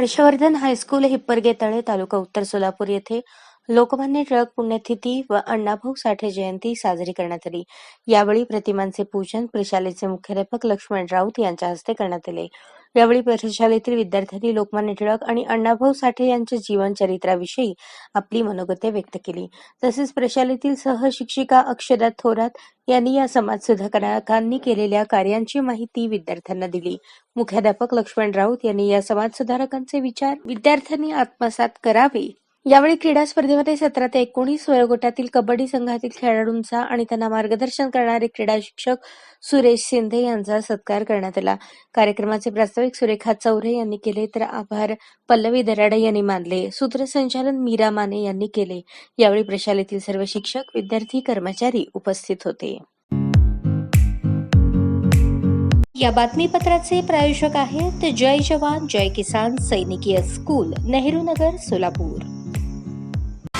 Harshvardhan high school Hipparge तळे तालुका उत्तर सोलापूर येथे लोकमान्य टिळक पुण्यतिथी व अण्णाभाऊ साठे जयंती साजरी करण्यात आली. यावेळी प्रतिमांचे पूजन प्रशालेचे मुख्याध्यापक लक्ष्मण राऊत यांच्या हस्ते करण्यात आले. यावेळी प्रशालेतील विद्यार्थ्यांनी लोकमान्य टिळक आणि अण्णाभाऊ साठे यांच्या जीवनचरित्राविषयी आपली मनोगते व्यक्त केली. तसेच प्रशालेतील सहशिक्षिका अक्षदा थोरात यांनी या समाज सुधारकांनी केलेल्या कार्यांची माहिती विद्यार्थ्यांना दिली. मुख्याध्यापक लक्ष्मण राऊत यांनी या समाज सुधारकांचे विचार विद्यार्थ्यांनी आत्मसात करावे यावेळी क्रीडा स्पर्धेमध्ये सतरा ते एकोणीस वयोगटातील कबड्डी संघातील खेळाडूंचा आणि त्यांना मार्गदर्शन करणारे क्रीडा शिक्षक सुरेश शिंदे यांचा सत्कार करण्यात आला. कार्यक्रमाचे प्रास्ताविक सुरेखा चौरे यांनी केले तर आभार पल्लवी दराडे यांनी मानले सूत्रसंचालन मीरा माने यांनी केले. यावेळी प्रशालेतील सर्व शिक्षक विद्यार्थी कर्मचारी उपस्थित होते. या बातमीपत्राचे प्रायोजक आहेत जय जवान जय किसान सैनिकीय स्कूल नेहरू नगर सोलापूर.